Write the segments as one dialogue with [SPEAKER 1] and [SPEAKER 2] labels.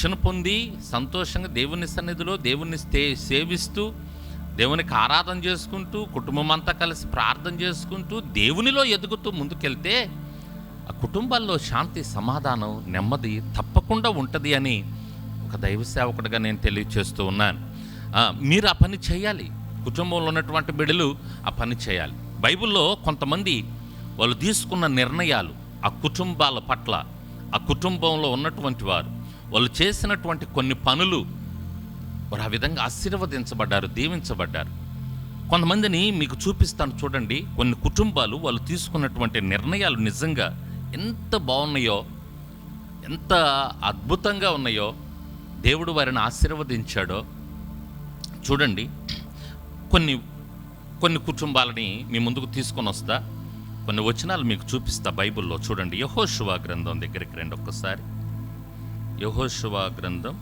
[SPEAKER 1] రక్షణ పొంది సంతోషంగా దేవుని సన్నిధిలో దేవుని స్తే సేవిస్తూ దేవునికి ఆరాధన చేసుకుంటూ కుటుంబం అంతా కలిసి ప్రార్థన చేసుకుంటూ దేవునిలో ఎదుగుతూ ముందుకెళ్తే ఆ కుటుంబాల్లో శాంతి సమాధానం నెమ్మది తప్పకుండా ఉంటుంది అని ఒక దైవ సేవకుడిగా నేను తెలియచేస్తూ ఉన్నాను. మీరు ఆ పని చేయాలి. కుటుంబంలో ఉన్నటువంటి బిడ్డలు ఆ పని చేయాలి. బైబిల్లో కొంతమంది వాళ్ళు తీసుకున్న నిర్ణయాలు ఆ కుటుంబాల పట్ల ఆ కుటుంబంలో ఉన్నటువంటి వారు వాళ్ళు చేసినటువంటి కొన్ని పనులు వారు ఆ విధంగా ఆశీర్వదించబడ్డారు దీవించబడ్డారు. కొంతమందిని మీకు చూపిస్తాను చూడండి. కొన్ని కుటుంబాలు వాళ్ళు తీసుకున్నటువంటి నిర్ణయాలు నిజంగా ఎంత బాగున్నాయో ఎంత అద్భుతంగా ఉన్నాయో దేవుడు వారిని ఆశీర్వదించాడో చూడండి. కొన్ని కొన్ని కుటుంబాలని మీ ముందుకు తీసుకొని వస్తా. కొన్ని వచనాలు మీకు చూపిస్తా బైబిల్లో చూడండి. యహోశువా గ్రంథం దగ్గరికి రండి ఒక్కసారి. యహోశువా గ్రంథం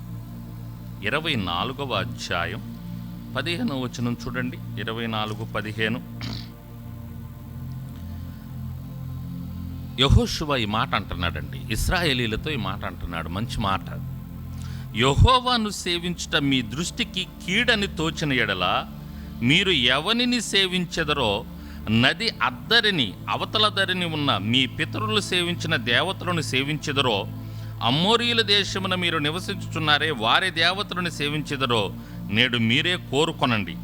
[SPEAKER 1] ఇరవై నాలుగవ అధ్యాయం పదిహేను వచనం చూడండి. ఇరవై నాలుగు పదిహేను. యహోశివ ఈ మాట అంటున్నాడండి. ఇస్రాయేలీలతో ఈ మాట అంటున్నాడు. మంచి మాట. యహోవాను సేవించుట మీ దృష్టికి కీడని తోచిన ఎడల మీరు ఎవనిని సేవించెదరో నది అద్దరిని అవతల దరిని ఉన్న మీ పితరులు సేవించిన దేవతలను సేవించెదరో అమ్మోరియుల దేశమున మీరు నివసించుచున్నారే వారి దేవతలను సేవించెదరో నేడు మీరే కోరుకొనండి.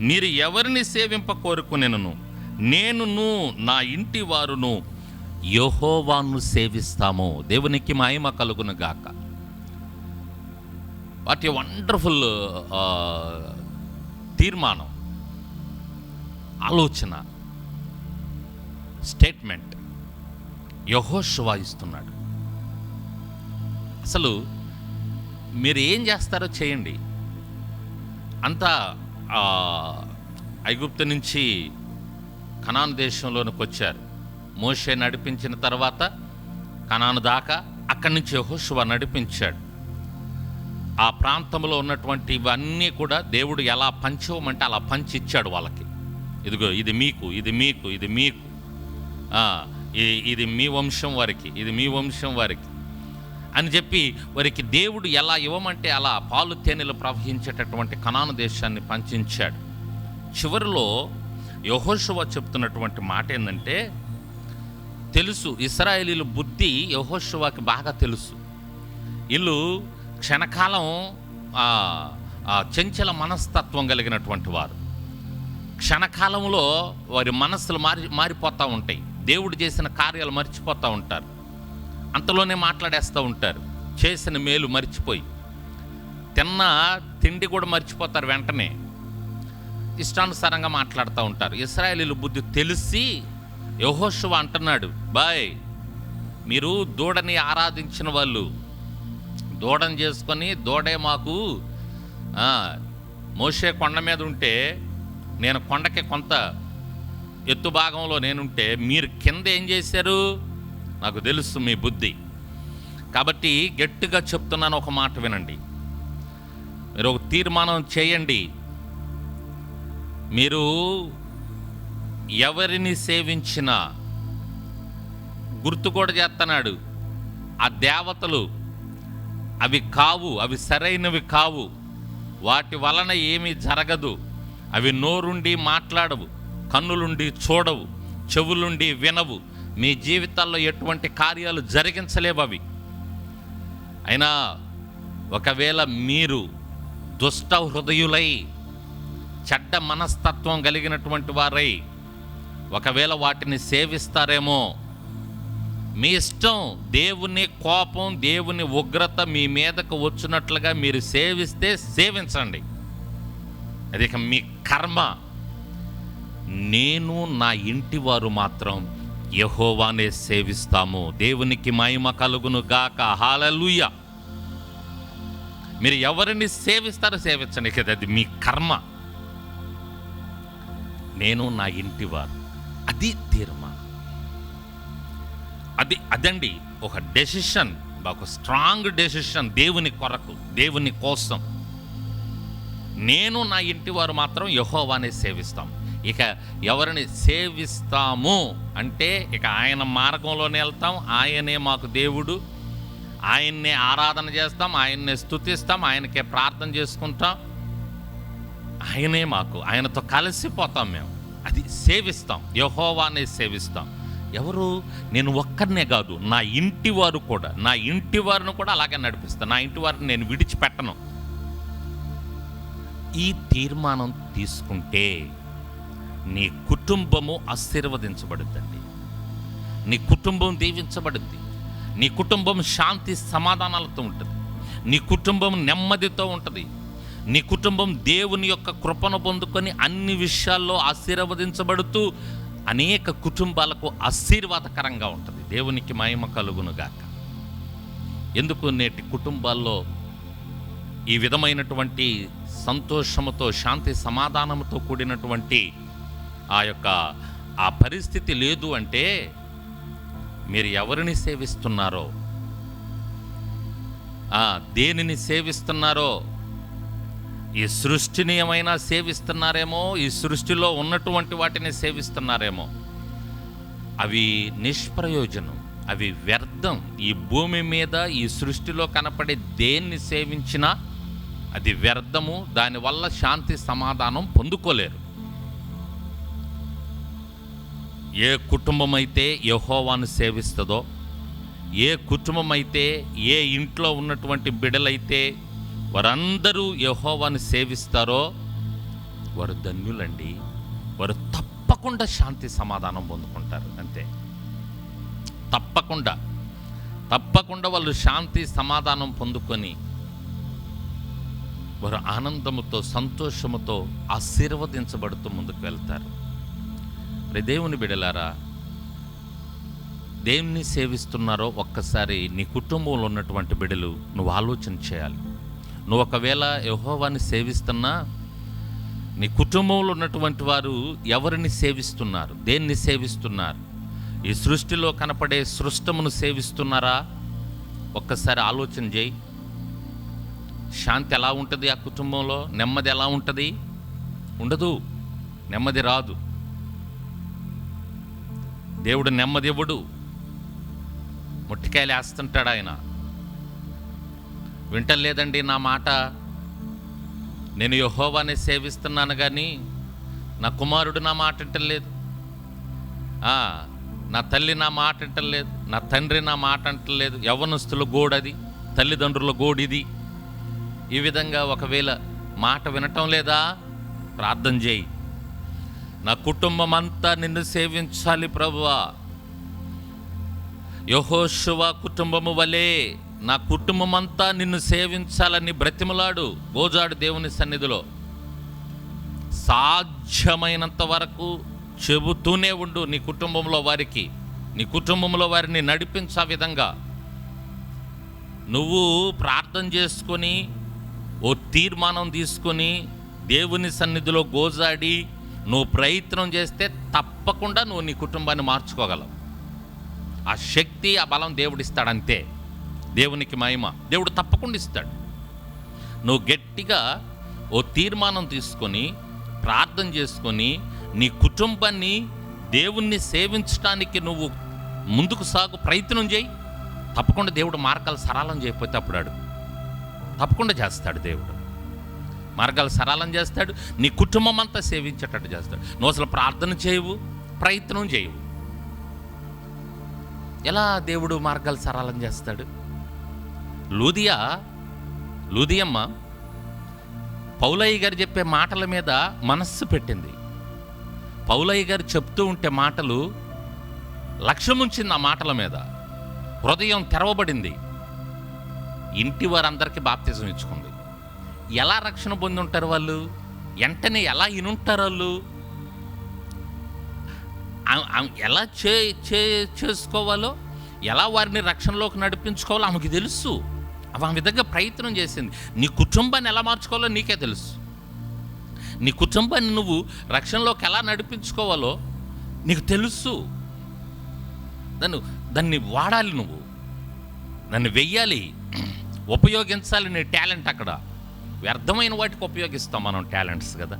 [SPEAKER 1] మీరు ఎవరిని సేవింప కోరుకునేను నేనును నా ఇంటి వారును యహోవాను సేవిస్తాము. దేవునికి మహిమ కలుగును గాక. వాటి వండర్ఫుల్ తీర్మానం. ఆలోచన. స్టేట్మెంట్. యహోశువా ఇస్తున్నాడు. అసలు మీరు ఏం చేస్తారో చేయండి. అంతా ఐగుప్తు నుంచి కనాను దేశంలోనికి వచ్చారు. మోషే నడిపించిన తర్వాత కనాను దాకా అక్కడి నుంచి యెహోషువ నడిపించాడు. ఆ ప్రాంతంలో ఉన్నటువంటి ఇవన్నీ కూడా దేవుడు ఎలా పంచవమంటే అలా పంచి ఇచ్చాడు వాళ్ళకి. ఇదిగో ఇది మీకు ఇది మీకు ఇది మీకు. ఇది మీ వంశం వారికి ఇది మీ వంశం వారికి. అని చెప్పి వారికి దేవుడు ఎలా ఇవ్వమంటే అలా పాలు తేనెలు ప్రవహించేటటువంటి కనాను దేశాన్ని పంచించాడు. చివరిలో యహోశువ చెప్తున్నటువంటి మాట ఏంటంటే తెలుసు ఇస్రాయేలీల బుద్ధి యహోశువాకి బాగా తెలుసు. వీళ్ళు క్షణకాలం చంచల మనస్తత్వం కలిగినటువంటి వారు. క్షణకాలంలో వారి మనస్సులు మారి మారిపోతూ ఉంటాయి. దేవుడు చేసిన కార్యాలు మర్చిపోతూ ఉంటారు. అంతలోనే మాట్లాడేస్తూ ఉంటారు. చేసిన మేలు మర్చిపోయి. తిన్న తిండి కూడా మర్చిపోతారు వెంటనే. ఇష్టానుసారంగా మాట్లాడుతూ ఉంటారు. ఇస్రాయలీల బుద్ధి తెలిసి యహోశువ అంటున్నాడు బాయ్ మీరు దూడని ఆరాధించిన వాళ్ళు దూడని చేసుకొని దూడే మాకు మోసే కొండ మీద ఉంటే నేను కొండకి కొంత ఎత్తు భాగంలో నేనుంటే మీరు కింద ఏం చేశారు? నాకు తెలుసు మీ బుద్ధి. కాబట్టి గట్టిగా చెప్తున్నాను ఒక మాట వినండి. మీరు ఒక తీర్మానం చేయండి. మీరు ఎవరిని సేవించినా గుర్తు కూడా చేస్తున్నాడు. ఆ దేవతలు అవి కావు అవి సరైనవి కావు. వాటి వలన ఏమీ జరగదు. అవి నోరుండి మాట్లాడవు కన్నులుండి చూడవు చెవులుండి వినవు. మీ జీవితాల్లో ఎటువంటి కార్యాలు జరిగించలేవు అవి అయినా ఒకవేళ మీరు దుష్ట హృదయులై చెడ్డ మనస్తత్వం కలిగినటువంటి వారై ఒకవేళ వాటిని సేవిస్తారేమో మీ ఇష్టం దేవుని కోపం దేవుని ఉగ్రత మీ మీదకు వచ్చినట్లుగా మీరు సేవిస్తే సేవించండి. అది మీ కర్మ. నేను నా ఇంటి వారు మాత్రం యహోవానే సేవిస్తాము. దేవునికి మహిమ కలుగును గాక. హాలలుయ మీరు ఎవరిని సేవిస్తారో సేవించండి. కదా అది మీ కర్మ. నేను నా ఇంటి వారు. అది తీర్మానం అది అదండి. ఒక డెసిషన్. ఒక స్ట్రాంగ్ డెసిషన్. దేవుని కొరకు దేవుని కోసం. నేను నా ఇంటి వారు మాత్రం యహోవానే సేవిస్తాం. ఇక ఎవరిని సేవిస్తాము అంటే ఇక ఆయన మార్గంలోనే వెళ్తాం ఆయనే మాకు దేవుడు. ఆయన్నే ఆరాధన చేస్తాం ఆయన్నే స్తుతిస్తాం ఆయనకే ప్రార్థన చేసుకుంటాం. ఆయనే మాకు ఆయనతో కలిసిపోతాం మేము. అది సేవిస్తాం యహోవానే సేవిస్తాం. ఎవరు? నేను ఒక్కరినే కాదు నా ఇంటి వారు కూడా నా ఇంటి వారిని కూడా అలాగే నడిపిస్తాను నా ఇంటి వారిని నేను విడిచిపెట్టను. ఈ తీర్మానం తీసుకుంటే నీ కుటుంబము ఆశీర్వదించబడుద్దండి నీ కుటుంబం దీవించబడుద్ది నీ కుటుంబం శాంతి సమాధానాలతో ఉంటుంది. నీ కుటుంబం నెమ్మదితో ఉంటుంది. నీ కుటుంబం దేవుని యొక్క కృపను పొందుకొని అన్ని విషయాల్లో ఆశీర్వదించబడుతూ అనేక కుటుంబాలకు ఆశీర్వాదకరంగా ఉంటుంది. దేవునికి మహిమ కలుగునుగాక ఎందుకు నేటి కుటుంబాల్లో ఈ విధమైనటువంటి సంతోషముతో శాంతి సమాధానముతో కూడినటువంటి ఆ యొక్క ఆ పరిస్థితి లేదు అంటే మీరు ఎవరిని సేవిస్తున్నారో? దేనిని సేవిస్తున్నారో? ఈ సృష్టిని ఏమైనా సేవిస్తున్నారేమో? ఈ సృష్టిలో ఉన్నటువంటి వాటిని సేవిస్తున్నారేమో? అవి నిష్ప్రయోజనం అవి వ్యర్థం. ఈ భూమి మీద ఈ సృష్టిలో కనపడే దేన్ని సేవించినా అది వ్యర్థము దానివల్ల శాంతి సమాధానం పొందుకోలేరు. ఏ కుటుంబం అయితే యహోవాను సేవిస్తుందో ఏ కుటుంబం అయితే ఏ ఇంట్లో ఉన్నటువంటి బిడలైతే వారందరూ యహోవాను సేవిస్తారో వారు ధన్యులండి. వారు తప్పకుండా శాంతి సమాధానం పొందుకుంటారు అంతే. తప్పకుండా. తప్పకుండా వాళ్ళు శాంతి సమాధానం పొందుకొని వారు ఆనందముతో సంతోషముతో ఆశీర్వదించబడుతూ ముందుకు వెళ్తారు. దేవుని బిడలారా దేవుని సేవిస్తున్నారో ఒక్కసారి నీ కుటుంబంలో ఉన్నటువంటి బిడలు నువ్వు ఆలోచన చేయాలి. నువ్వు ఒకవేళ యహోవాన్ని సేవిస్తున్నా నీ కుటుంబంలో ఉన్నటువంటి వారు ఎవరిని సేవిస్తున్నారు దేన్ని సేవిస్తున్నారు ఈ సృష్టిలో కనపడే సృష్టమును సేవిస్తున్నారా? ఒక్కసారి ఆలోచన చేయి. శాంతి ఎలా ఉంటుంది ఆ కుటుంబంలో? నెమ్మది ఎలా ఉంటుంది? ఉండదు. నెమ్మది రాదు. దేవుడు నెమ్మదివ్వడు. ముట్టికాయలు వేస్తుంటాడు ఆయన. వింటలేదండి నా మాట. నేను యహోవాని సేవిస్తున్నాను కానీ నా కుమారుడు నా మాట వింటలేదు. నా తల్లి నా మాట వింటలేదు. నా తండ్రి నా మాట అంటలేదు యవనస్తుల గోడది తల్లిదండ్రుల గోడిది. ఈ విధంగా ఒకవేళ మాట వినటం లేదా? ప్రార్థన చేయి. నా కుటుంబం అంతా నిన్ను సేవించాలి ప్రభువా. యహోశువ కుటుంబము వలె నా కుటుంబం అంతా నిన్ను సేవించాలని బ్రతిమలాడు గోజాడు దేవుని సన్నిధిలో. సాధ్యమైనంత వరకు చెబుతూనే ఉండు నీ కుటుంబంలో వారికి. నీ కుటుంబంలో వారిని నడిపించే విధంగా. నువ్వు ప్రార్థన చేసుకొని ఓ తీర్మానం తీసుకొని దేవుని సన్నిధిలో గోజాడి నువ్వు ప్రయత్నం చేస్తే తప్పకుండా నువ్వు నీ కుటుంబాన్ని మార్చుకోగలవు. ఆ శక్తి ఆ బలం దేవుడిస్తాడు అంతే దేవునికి మహిమ. దేవుడు తప్పకుండా ఇస్తాడు. నువ్వు గట్టిగా ఓ తీర్మానం తీసుకొని ప్రార్థన చేసుకొని నీ కుటుంబాన్ని దేవుణ్ణి సేవించడానికి నువ్వు ముందుకు సాగు ప్రయత్నం చేయి. తప్పకుండా దేవుడు మార్గాలు సరళం చేయకపోతే అప్పుడు తప్పకుండా చేస్తాడు దేవుడు. మార్గాలు సరళం చేస్తాడు నీ కుటుంబం అంతా సేవించేటట్టు చేస్తాడు. నువ్వు అసలు ప్రార్థన చేయవు ప్రయత్నం చేయవు. ఎలా దేవుడు మార్గాలు సరళం చేస్తాడు? లూదియా లూదియమ్మ పౌలయ్య గారు చెప్పే మాటల మీద మనస్సు పెట్టింది. పౌలయ్య గారు చెప్తూ ఉంటే మాటలు లక్ష్యముంచింది ఆ మాటల మీద. హృదయం తెరవబడింది. ఇంటి వారందరికీ బాప్తిజం ఇచ్చుకుంది. ఎలా రక్షణ పొంది ఉంటారు వాళ్ళు? వెంటనే ఎలా ఇనుంటారు వాళ్ళు? ఎలా చే చే చేసుకోవాలో ఎలా వారిని రక్షణలోకి నడిపించుకోవాలో ఆమెకి తెలుసు. ఆమె ఆ విధంగా ప్రయత్నం చేసింది. నీ కుటుంబాన్ని ఎలా మార్చుకోవాలో నీకే తెలుసు. నీ కుటుంబాన్ని నువ్వు రక్షణలోకి ఎలా నడిపించుకోవాలో నీకు తెలుసు. దాన్ని దాన్ని వాడాలి నువ్వు. దాన్ని వెయ్యాలి. ఉపయోగించాలి నీ టాలెంట్ అక్కడ. వ్యర్థమైన వాటికి ఉపయోగిస్తాం మనం టాలెంట్స్ కదా.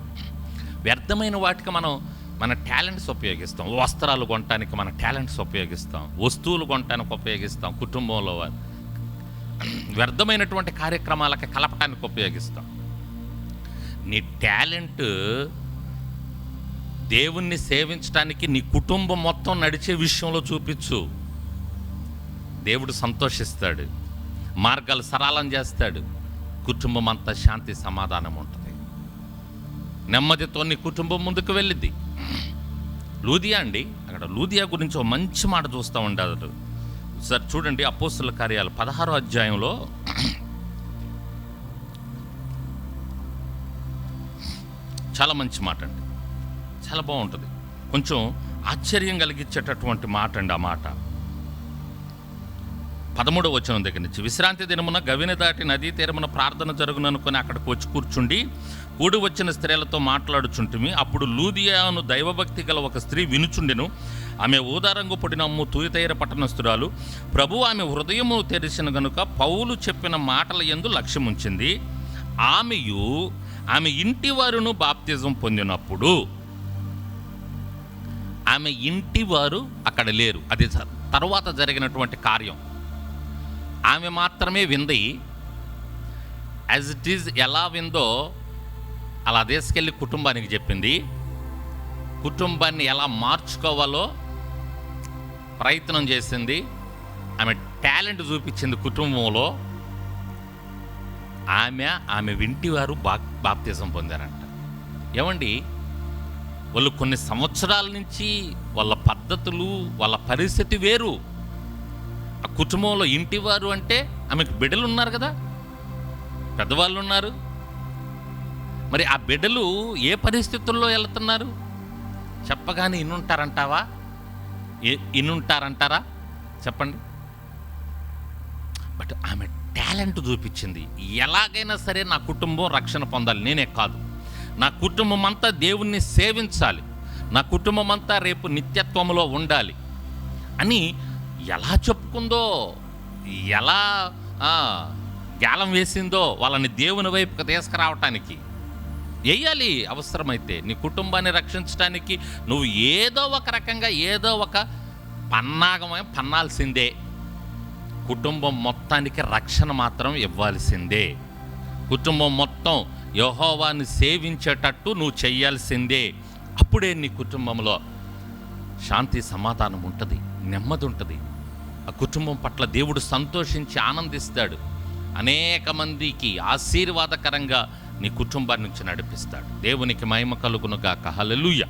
[SPEAKER 1] వ్యర్థమైన వాటికి మనం మన టాలెంట్స్ ఉపయోగిస్తాం. వస్త్రాలు కొనటానికి మన టాలెంట్స్ ఉపయోగిస్తాం. వస్తువులు కొనటానికి ఉపయోగిస్తాం. కుటుంబంలో వారు. వ్యర్థమైనటువంటి కార్యక్రమాలకి కలపటానికి ఉపయోగిస్తాం. నీ టాలెంట్ దేవుణ్ణి సేవించడానికి నీ కుటుంబం మొత్తం నడిచే విషయంలో చూపించు. దేవుడు సంతోషిస్తాడు. మార్గాలు సరళం చేస్తాడు. కుటుంబం అంతా శాంతి సమాధానం ఉంటుంది. నెమ్మదితో నీ కుటుంబం ముందుకు వెళ్ళిద్ది. లూదియా అండి అక్కడ లూదియా గురించి ఒక మంచి మాట చూస్తూ ఉండదు సార్ చూడండి అపోస్తుల కార్యాలు పదహారో అధ్యాయంలో. చాలా మంచి మాట అండి. చాలా బాగుంటుంది. కొంచెం ఆశ్చర్యం కలిగించేటటువంటి మాట అండి ఆ మాట. పదమూడవ వచనం దగ్గర నుంచి. విశ్రాంతి దినమున గవిని దాటి నదీ తీరమున ప్రార్థన జరుగుననుకొని అక్కడికి వచ్చి కూర్చుండి కూడి వచ్చిన స్త్రీలతో మాట్లాడుచుంటిమి. అప్పుడు లూదియాను దైవభక్తి గల ఒక స్త్రీ వినుచుండెను. ఆమె ఊదారంగు పొడినమ్ము తూయితైర పట్టణస్థురాలు. ప్రభు ఆమె హృదయము తెరిచిన గనుక పౌలు చెప్పిన మాటల ఎందు లక్ష్యముంచింది. ఆమెయు ఆమె ఇంటి వారును బాప్తిజం పొందినప్పుడు ఆమె ఇంటి వారు అక్కడ లేరు. అది తర్వాత జరిగినటువంటి కార్యం. ఆమె మాత్రమే వింది. యాజ్ ఇట్ ఈజ్ ఎలా విందో అలా తీసుకెళ్ళి కుటుంబానికి చెప్పింది. కుటుంబాన్ని ఎలా మార్చుకోవాలో ప్రయత్నం చేసింది. ఆమె టాలెంట్ చూపించింది కుటుంబంలో. ఆమె ఆమె వింటివారు బాప్ బా బాప్తిజం పొందారంట. ఏమండి? వాళ్ళు కొన్ని సంవత్సరాల నుంచి వాళ్ళ పద్ధతులు వాళ్ళ పరిస్థితి వేరు. ఆ కుటుంబంలో ఇంటివారు అంటే ఆమెకు బిడ్డలు ఉన్నారు కదా? పెద్దవాళ్ళు ఉన్నారు మరి ఆ బిడ్డలు ఏ పరిస్థితుల్లో వెళ్తున్నారు చెప్పగానే ఇన్నుంటారంటావా? ఏ- ఇన్నుంటారంటారా? చెప్పండి. బట్ ఆమె టాలెంట్ చూపించింది. ఎలాగైనా సరే నా కుటుంబం రక్షణ పొందాలి. నేనే కాదు. నా కుటుంబం అంతా దేవుణ్ణి సేవించాలి. నా కుటుంబం అంతా రేపు నిత్యత్వంలో ఉండాలి అని ఎలా చెప్పుకుందో ఎలా గాలం వేసిందో వాళ్ళని దేవుని వైపుకి తీసుకురావటానికి. వేయాలి అవసరమైతే. నీ కుటుంబాన్ని రక్షించడానికి నువ్వు ఏదో ఒక రకంగా ఏదో ఒక పన్నాగమే పన్నాల్సిందే. కుటుంబం మొత్తానికి రక్షణ మాత్రం ఇవ్వాల్సిందే. కుటుంబం మొత్తం యహోవాన్ని సేవించేటట్టు నువ్వు చేయాల్సిందే. అప్పుడే నీ కుటుంబంలో శాంతి సమాధానం ఉంటుంది నెమ్మది ఉంటుంది. ఆ కుటుంబం పట్ల దేవుడు సంతోషించి ఆనందిస్తాడు. అనేక మందికి ఆశీర్వాదకరంగా నీ కుటుంబాన్ని నుంచి నడిపిస్తాడు. దేవునికి మహిమ కలుగునుగాక. హల్లెలూయా.